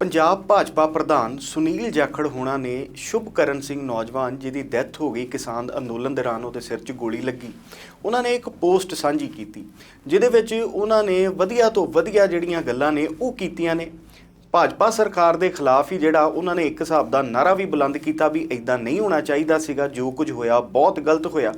ਪੰਜਾਬ ਭਾਜਪਾ ਪ੍ਰਧਾਨ ਸੁਨੀਲ ਜਾਖੜ ਹੋਣਾ ਨੇ ਸ਼ੁਭਕਰਨ ਸਿੰਘ ਨੌਜਵਾਨ, ਜਿਹਦੀ ਡੈਥ ਹੋ ਗਈ ਕਿਸਾਨ ਅੰਦੋਲਨ ਦੌਰਾਨ ਉਹਦੇ ਸਿਰ 'ਚ ਗੋਲੀ ਲੱਗੀ। ਉਹਨਾਂ ਨੇ ਇੱਕ ਪੋਸਟ ਸਾਂਝੀ ਕੀਤੀ, ਜਿਹਦੇ ਵਿੱਚ ਉਹਨਾਂ ਨੇ ਵਧੀਆ ਤੋਂ ਵਧੀਆ ਜਿਹੜੀਆਂ ਗੱਲਾਂ ਨੇ ਉਹ ਕੀਤੀਆਂ ਨੇ। ਭਾਜਪਾ ਸਰਕਾਰ ਦੇ ਖਿਲਾਫ ਹੀ ਜਿਹੜਾ ਉਹਨਾਂ ਨੇ ਇੱਕ ਹਿਸਾਬ ਦਾ ਨਾਰਾ ਵੀ ਬੁਲੰਦ ਕੀਤਾ ਵੀ ਇਦਾਂ ਨਹੀਂ ਹੋਣਾ ਚਾਹੀਦਾ ਸੀਗਾ, ਜੋ ਕੁਝ ਹੋਇਆ ਬਹੁਤ ਗਲਤ ਹੋਇਆ।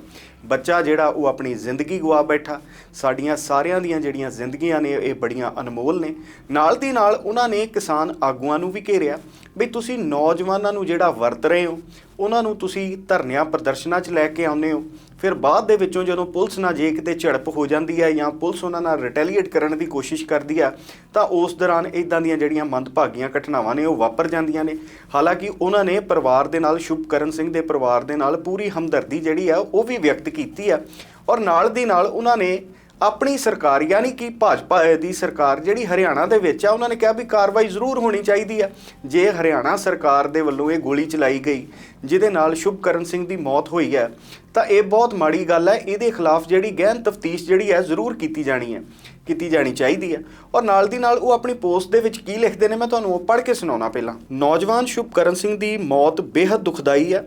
ਬੱਚਾ ਜਿਹੜਾ ਉਹ ਆਪਣੀ ਜ਼ਿੰਦਗੀ ਗਵਾ ਬੈਠਾ। ਸਾਡੀਆਂ ਸਾਰਿਆਂ ਦੀਆਂ ਜਿਹੜੀਆਂ ਜ਼ਿੰਦਗੀਆਂ ਨੇ, ਇਹ ਬੜੀਆਂ ਅਨਮੋਲ ਨੇ। ਨਾਲ ਦੀ ਨਾਲ ਉਹਨਾਂ ਨੇ ਕਿਸਾਨ ਆਗੂਆਂ ਨੂੰ ਵੀ ਘੇਰਿਆ ਵੀ ਤੁਸੀਂ ਨੌਜਵਾਨਾਂ ਨੂੰ ਜਿਹੜਾ ਵਰਤ ਰਹੇ ਹੋ, ਉਹਨਾਂ ਨੂੰ ਤੁਸੀਂ ਧਰਨਿਆਂ ਪ੍ਰਦਰਸ਼ਨਾਂ 'ਚ ਲੈ ਕੇ ਆਉਂਦੇ ਹੋ। ਫਿਰ ਬਾਅਦ ਦੇ ਵਿੱਚੋਂ ਜਦੋਂ ਪੁਲਿਸ ਨਾਲ ਜੇ ਕਿਤੇ ਝੜਪ ਹੋ ਜਾਂਦੀ ਹੈ ਜਾਂ ਪੁਲਿਸ ਉਹਨਾਂ ਨਾਲ ਰਿਟੈਲੀਏਟ ਕਰਨ ਦੀ ਕੋਸ਼ਿਸ਼ ਕਰਦੀ ਆ ਤਾਂ ਉਸ ਦੌਰਾਨ ਇਦਾਂ ਦੀਆਂ ਜਿਹੜੀਆਂ ਮੰਦਭਾਗੀਆਂ ਘਟਨਾਵਾਂ ਨੇ ਉਹ ਵਾਪਰ ਜਾਂਦੀਆਂ ਨੇ। ਹਾਲਾਂਕਿ ਉਹਨਾਂ ਨੇ ਪਰਿਵਾਰ ਦੇ ਨਾਲ, ਸ਼ੁਭਕਰਨ ਸਿੰਘ ਦੇ ਪਰਿਵਾਰ ਦੇ ਨਾਲ ਪੂਰੀ ਹਮਦਰਦੀ ਜਿਹੜੀ ਆ ਉਹ ਵੀ ਵਿਅਕਤ ਕੀਤੀ ਆ। ਔਰ ਨਾਲ ਦੀ ਨਾਲ ਉਹਨਾਂ ਨੇ ਆਪਣੀ ਸਰਕਾਰ, ਯਾਨੀ ਕਿ ਭਾਜਪਾ ਦੀ ਸਰਕਾਰ ਜਿਹੜੀ ਹਰਿਆਣਾ ਦੇ ਵਿੱਚ ਆ, ਉਹਨਾਂ ਨੇ ਕਿਹਾ ਵੀ ਕਾਰਵਾਈ ਜ਼ਰੂਰ ਹੋਣੀ ਚਾਹੀਦੀ ਆ। ਜੇ ਹਰਿਆਣਾ ਸਰਕਾਰ ਦੇ ਵੱਲੋਂ ਇਹ ਗੋਲੀ ਚਲਾਈ ਗਈ, ਜਿਹਦੇ ਨਾਲ ਸ਼ੁਭਕਰਨ ਸਿੰਘ ਦੀ ਮੌਤ ਹੋਈ ਹੈ ਤਾਂ ਇਹ ਬਹੁਤ ਮਾੜੀ ਗੱਲ ਹੈ ਇਹਦੇ ਖਿਲਾਫ ਜਿਹੜੀ ਗਹਿਨ ਤਫਤੀਸ਼ ਜਿਹੜੀ ਹੈ ਜ਼ਰੂਰ ਕੀਤੀ ਜਾਣੀ ਹੈ ਕੀਤੀ ਜਾਣੀ ਚਾਹੀਦੀ ਹੈ ਔਰ ਨਾਲ ਦੀ ਨਾਲ ਉਹ ਆਪਣੀ ਪੋਸਟ ਦੇ ਵਿੱਚ ਕੀ ਲਿਖਦੇ ਨੇ, ਮੈਂ ਤੁਹਾਨੂੰ ਉਹ ਪੜ੍ਹ ਕੇ ਸੁਣਾਉਣਾ ਪਹਿਲਾਂ। ਨੌਜਵਾਨ ਸ਼ੁਭਕਰਨ ਸਿੰਘ ਦੀ ਮੌਤ ਬੇहद ਦੁਖਦਾਈ ਹੈ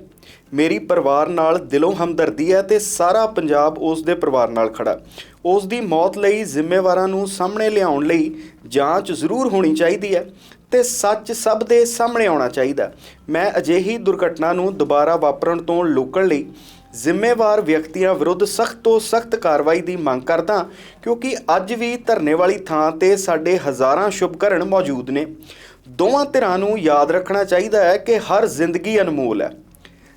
ਮੇਰੀ ਪਰਿਵਾਰ ਨਾਲ ਦਿਲੋਂ ਹਮਦਰਦੀ ਹੈ ਤੇ ਸਾਰਾ ਪੰਜਾਬ ਉਸ ਦੇ ਪਰਿਵਾਰ ਨਾਲ ਖੜਾ ਉਸ ਦੀ ਮੌਤ ਲਈ ਜ਼ਿੰਮੇਵਾਰਾਂ ਨੂੰ ਸਾਹਮਣੇ ਲਿਆਉਣ ਲਈ ਜਾਂਚ ਜ਼ਰੂਰ ਹੋਣੀ ਚਾਹੀਦੀ ਹੈ ਤੇ ਸੱਚ ਸਭ ਦੇ ਸਾਹਮਣੇ ਆਉਣਾ ਚਾਹੀਦਾ ਮੈਂ ਅਜਿਹੀ ਦੁਰਘਟਨਾ ਨੂੰ ਦੁਬਾਰਾ ਵਾਪਰਨ ਤੋਂ ਰੋਕਣ ਲਈ ਜ਼ਿੰਮੇਵਾਰ ਵਿਅਕਤੀਆਂ ਵਿਰੁੱਧ ਸਖਤ ਤੋਂ ਸਖਤ ਕਾਰਵਾਈ ਦੀ ਮੰਗ ਕਰਦਾ ਕਿਉਂਕਿ ਅੱਜ ਵੀ ਧਰਨੇ ਵਾਲੀ ਥਾਂ ਤੇ ਸਾਡੇ ਹਜ਼ਾਰਾਂ ਸ਼ੁਭਕਰਨ ਮੌਜੂਦ ਨੇ। ਦੋਵਾਂ ਧਿਰਾਂ ਨੂੰ ਯਾਦ ਰੱਖਣਾ ਚਾਹੀਦਾ ਹੈ ਕਿ ਹਰ ਜ਼ਿੰਦਗੀ ਅਨਮੋਲ ਹੈ।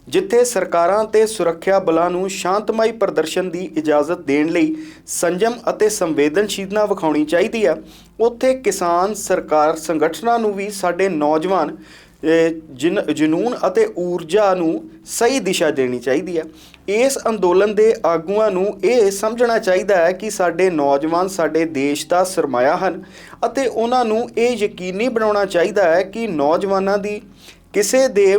ਜਿੱਥੇ ਸਰਕਾਰਾਂ ਤੇ ਸੁਰੱਖਿਆ ਬਲਾਂ ਨੂੰ ਸ਼ਾਂਤਮਈ ਪ੍ਰਦਰਸ਼ਨ ਦੀ ਇਜਾਜ਼ਤ ਦੇਣ ਲਈ ਸੰਜਮ ਅਤੇ ਸੰਵੇਦਨਸ਼ੀਲਤਾ ਵਿਖਾਉਣੀ ਚਾਹੀਦੀ ਹੈ। ਉੱਥੇ ਕਿਸਾਨ ਸਰਕਾਰ ਸੰਗਠਨਾਂ ਨੂੰ ਵੀ ਸਾਡੇ ਨੌਜਵਾਨ ਜਿਨ, ਜਨੂਨ ਅਤੇ ਊਰਜਾ ਨੂੰ ਸਹੀ ਦਿਸ਼ਾ ਦੇਣੀ ਚਾਹੀਦੀ ਹੈ। ਇਸ ਅੰਦੋਲਨ ਦੇ ਆਗੂਆਂ ਨੂੰ ਇਹ ਸਮਝਣਾ ਚਾਹੀਦਾ ਹੈ ਕਿ ਸਾਡੇ ਨੌਜਵਾਨ ਸਾਡੇ ਦੇਸ਼ ਦਾ ਸਰਮਾਇਆ ਹਨ ਅਤੇ ਉਹਨਾਂ ਨੂੰ ਇਹ ਯਕੀਨੀ ਬਣਾਉਣਾ ਚਾਹੀਦਾ ਹੈ ਕਿ ਨੌਜਵਾਨਾਂ ਦੀ ਕਿਸੇ ਦੇ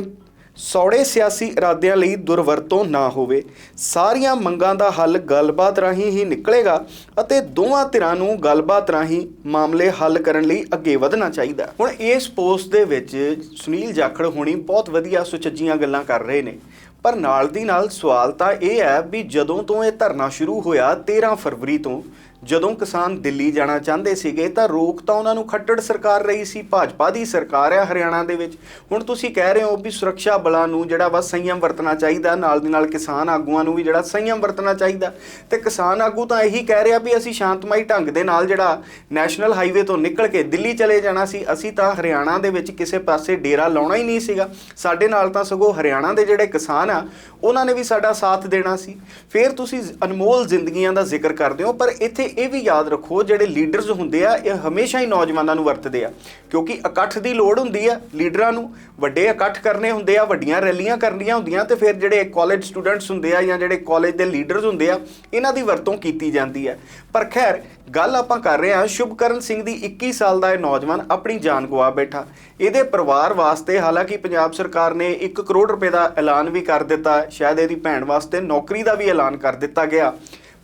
ਸੌੜੇ ਸਿਆਸੀ ਇਰਾਦਿਆਂ ਲਈ ਦੁਰਵਰਤੋਂ ਨਾ ਹੋਵੇ। ਸਾਰੀਆਂ ਮੰਗਾਂ ਦਾ ਹੱਲ ਗੱਲਬਾਤ ਰਾਹੀਂ ਹੀ ਨਿਕਲੇਗਾ ਅਤੇ ਦੋਵਾਂ ਧਿਰਾਂ ਨੂੰ ਗੱਲਬਾਤ ਰਾਹੀਂ ਮਾਮਲੇ ਹੱਲ ਕਰਨ ਲਈ ਅੱਗੇ ਵਧਣਾ ਚਾਹੀਦਾ ਹੁਣ ਇਸ ਪੋਸਟ ਦੇ ਵਿੱਚ ਸੁਨੀਲ ਜਾਖੜ ਹੋਣੀ ਬਹੁਤ ਵਧੀਆ ਸੁਚੱਜੀਆਂ ਗੱਲਾਂ ਕਰ ਰਹੇ ਨੇ। ਪਰ ਨਾਲ ਦੀ ਨਾਲ ਸਵਾਲ ਤਾਂ ਇਹ ਹੈ ਵੀ ਜਦੋਂ ਤੋਂ ਇਹ ਧਰਨਾ ਸ਼ੁਰੂ ਹੋਇਆ 13 ਫਰਵਰੀ ਤੋਂ ਜਦੋਂ ਕਿਸਾਨ ਦਿੱਲੀ ਜਾਣਾ ਚਾਹੁੰਦੇ ਸੀਗੇ ਤਾਂ ਰੋਕ ਤਾਂ ਉਹਨਾਂ ਨੂੰ ਖੱਟੜ ਸਰਕਾਰ ਰਹੀ ਸੀ, ਭਾਜਪਾ ਦੀ ਸਰਕਾਰ ਹੈ ਹਰਿਆਣਾ ਦੇ ਵਿੱਚ। ਹੁਣ ਤੁਸੀਂ ਕਹਿ ਰਹੇ ਹੋ ਵੀ ਸੁਰੱਖਿਆ ਬਲਾਂ ਨੂੰ ਜਿਹੜਾ ਵਾ ਸੰਯਮ ਵਰਤਣਾ ਚਾਹੀਦਾ, ਨਾਲ ਦੀ ਨਾਲ ਕਿਸਾਨ ਆਗੂਆਂ ਨੂੰ ਵੀ ਜਿਹੜਾ ਸੰਯਮ ਵਰਤਣਾ ਚਾਹੀਦਾ। ਤੇ ਕਿਸਾਨ ਆਗੂ ਤਾਂ ਇਹੀ ਕਹਿ ਰਿਹਾ ਵੀ ਅਸੀਂ ਸ਼ਾਂਤਮਈ ਢੰਗ ਦੇ ਨਾਲ ਜਿਹੜਾ ਨੈਸ਼ਨਲ ਹਾਈਵੇ ਤੋਂ ਨਿਕਲ ਕੇ ਦਿੱਲੀ ਚਲੇ ਜਾਣਾ ਸੀ, ਅਸੀਂ ਤਾਂ ਹਰਿਆਣਾ ਦੇ ਵਿੱਚ ਕਿਸੇ ਪਾਸੇ ਡੇਰਾ ਲਾਉਣਾ ਹੀ ਨਹੀਂ ਸੀਗਾ। ਸਾਡੇ ਨਾਲ ਤਾਂ ਸਗੋਂ ਹਰਿਆਣਾ ਦੇ ਜਿਹੜੇ ਕਿਸਾਨ ਆ, ਉਹਨਾਂ ਨੇ ਵੀ ਸਾਡਾ ਸਾਥ ਦੇਣਾ ਸੀ। ਫਿਰ ਤੁਸੀਂ ਅਨਮੋਲ ਜ਼ਿੰਦਗੀਆਂ ਦਾ ਜ਼ਿਕਰ ਕਰਦੇ ਹੋ, ਪਰ ਇੱਥੇ ਇਹ ਵੀ ਯਾਦ ਰੱਖੋ, ਜਿਹੜੇ ਲੀਡਰਸ ਹੁੰਦੇ ਆ, ਇਹ ਹਮੇਸ਼ਾ ਹੀ ਨੌਜਵਾਨਾਂ ਨੂੰ ਵਰਤਦੇ ਆ। ਕਿਉਂਕਿ ਇਕੱਠ ਦੀ ਲੋੜ ਹੁੰਦੀ ਆ ਲੀਡਰਾਂ ਨੂੰ, ਵੱਡੇ ਇਕੱਠ ਕਰਨੇ ਹੁੰਦੇ ਆ, ਵੱਡੀਆਂ ਰੈਲੀਆਂ ਕਰਨੀਆਂ ਹੁੰਦੀਆਂ ਤੇ ਫਿਰ ਜਿਹੜੇ ਕਾਲਜ ਸਟੂਡੈਂਟਸ ਹੁੰਦੇ ਆ ਜਾਂ ਜਿਹੜੇ ਕਾਲਜ ਦੇ ਲੀਡਰਸ ਹੁੰਦੇ ਆ, ਇਹਨਾਂ ਦੀ ਵਰਤੋਂ ਕੀਤੀ ਜਾਂਦੀ ਹੈ ਪਰ ਖੈਰ, ਗੱਲ ਆਪਾਂ ਕਰ ਰਹੇ ਹਾਂ ਸ਼ੁਭਕਰਨ ਸਿੰਘ ਦੀ 21 ਸਾਲ ਦਾ ਇਹ ਨੌਜਵਾਨ ਆਪਣੀ ਜਾਨ ਗਵਾ ਬੈਠਾ। ਇਹਦੇ ਪਰਿਵਾਰ ਵਾਸਤੇ ਹਾਲਾਂਕਿ ਪੰਜਾਬ ਸਰਕਾਰ ਨੇ 1 ਕਰੋੜ ਰੁਪਏ ਦਾ ਐਲਾਨ ਵੀ ਕਰ ਦਿੱਤਾ, ਸ਼ਾਇਦ ਇਹਦੀ ਭੈਣ ਵਾਸਤੇ ਨੌਕਰੀ ਦਾ ਵੀ ਐਲਾਨ ਕਰ ਦਿੱਤਾ ਗਿਆ।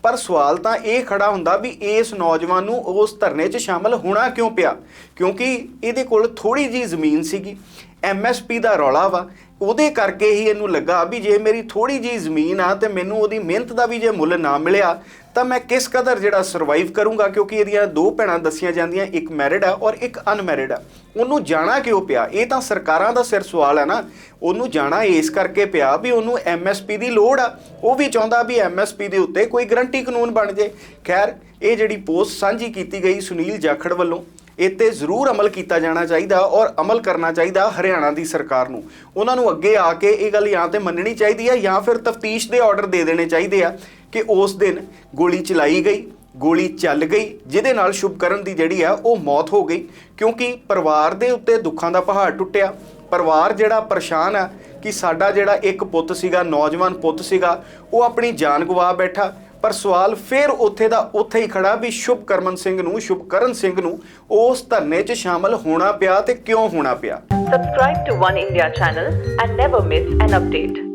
ਪਰ ਸਵਾਲ ਤਾਂ ਇਹ ਖੜਾ ਹੁੰਦਾ ਵੀ ਇਸ ਨੌਜਵਾਨ ਨੂੰ ਉਸ ਧਰਨੇ 'ਚ ਸ਼ਾਮਲ ਹੋਣਾ ਕਿਉਂ ਪਿਆ? ਕਿਉਂਕਿ ਇਹਦੇ ਕੋਲ ਥੋੜੀ ਜੀ ਜ਼ਮੀਨ ਸੀਗੀ। ਐਮਐਸਪੀ ਦਾ ਰੌਲਾ ਵਾ। ਉਹਦੇ ਕਰਕੇ ਹੀ ਇਹਨੂੰ ਲੱਗਾ ਵੀ ਜੇ ਮੇਰੀ ਥੋੜੀ ਜੀ ਜ਼ਮੀਨ ਆ ਤੇ ਮੈਨੂੰ ਉਹਦੀ ਮਿਹਨਤ ਦਾ ਵੀ ਜੇ ਮੁੱਲ ਨਾ ਮਿਲਿਆ, ਤਾਂ ਮੈਂ ਕਿਸ ਕਦਰ ਜਿਹੜਾ ਸਰਵਾਈਵ ਕਰੂੰਗਾ? ਕਿਉਂਕਿ ਇਹਦੀਆਂ ਦੋ ਭੈਣਾਂ ਦੱਸੀਆਂ ਜਾਂਦੀਆਂ, ਇੱਕ ਮੈਰਿਡ ਆ ਔਰ ਇੱਕ ਅਨਮੈਰਿਡ ਆ। ਉਹਨੂੰ ਜਾਣਾ ਕਿਉਂ ਪਿਆ? ਇਹ ਤਾਂ ਸਰਕਾਰਾਂ ਦਾ ਸਿਰ ਸਵਾਲ ਹੈ ਨਾ। ਉਹਨੂੰ ਜਾਣਾ ਇਸ ਕਰਕੇ ਪਿਆ ਵੀ ਉਹਨੂੰ ਐਮਐਸਪੀ ਦੀ ਲੋੜ ਆ। ਉਹ ਵੀ ਚਾਹੁੰਦਾ ਵੀ ਐਮਐਸਪੀ ਦੇ ਉੱਤੇ ਕੋਈ ਗਰੰਟੀ ਕਾਨੂੰਨ ਬਣ ਜੇ। ਖੈਰ, ਇਹ ਜਿਹੜੀ ਪੋਸਟ ਸਾਂਝੀ ਕੀਤੀ ਗਈ ਸੁਨੀਲ ਜਾਖੜ ਵੱਲੋਂ ਇਹ ਤੇ ਜ਼ਰੂਰ ਅਮਲ ਕੀਤਾ ਜਾਣਾ ਚਾਹੀਦਾ ਔਰ ਅਮਲ ਕਰਨਾ ਚਾਹੀਦਾ ਹਰਿਆਣਾ ਦੀ ਸਰਕਾਰ ਨੂੰ। ਉਹਨਾਂ ਨੂੰ ਅੱਗੇ ਆ ਕੇ ਇਹ ਗੱਲ ਜਾਂ ਤੇ ਮੰਨਣੀ ਚਾਹੀਦੀ ਹੈ ਜਾਂ ਫਿਰ ਤਫਤੀਸ਼ ਦੇ ਆਰਡਰ ਦੇ ਦੇਣੇ ਚਾਹੀਦੇ ਆ ਕਿ ਉਸ ਦਿਨ ਗੋਲੀ ਚਲਾਈ ਗਈ, ਗੋਲੀ ਚੱਲ ਗਈ, ਜਿਹਦੇ ਨਾਲ ਸ਼ੁਭਕਰਨ ਦੀ ਜਿਹੜੀ ਆ ਉਹ ਮੌਤ ਹੋ ਗਈ। ਕਿਉਂਕਿ ਪਰਿਵਾਰ ਦੇ ਉੱਤੇ ਦੁੱਖਾਂ ਦਾ ਪਹਾੜ ਟੁੱਟਿਆ। ਪਰਿਵਾਰ ਜਿਹੜਾ ਪਰੇਸ਼ਾਨ ਆ ਕਿ ਸਾਡਾ ਜਿਹੜਾ ਇੱਕ ਪੁੱਤ ਸੀਗਾ, ਨੌਜਵਾਨ ਪੁੱਤ ਸੀਗਾ, ਉਹ ਆਪਣੀ ਜਾਨ ਗਵਾ ਬੈਠਾ। ਪਰ ਸਵਾਲ ਫਿਰ ਉੱਥੇ ਦਾ ਉੱਥੇ ਹੀ ਖੜਾ ਵੀ ਸ਼ੁਭਕਰਮਨ ਸਿੰਘ ਨੂੰ, ਸ਼ੁਭਕਰਨ ਸਿੰਘ ਨੂੰ ਉਸ ਧਰਨੇ 'ਚ ਸ਼ਾਮਲ ਹੋਣਾ ਪਿਆ ਤੇ ਕਿਉਂ ਹੋਣਾ ਪਿਆ Subscribe to One India channel and never miss an update.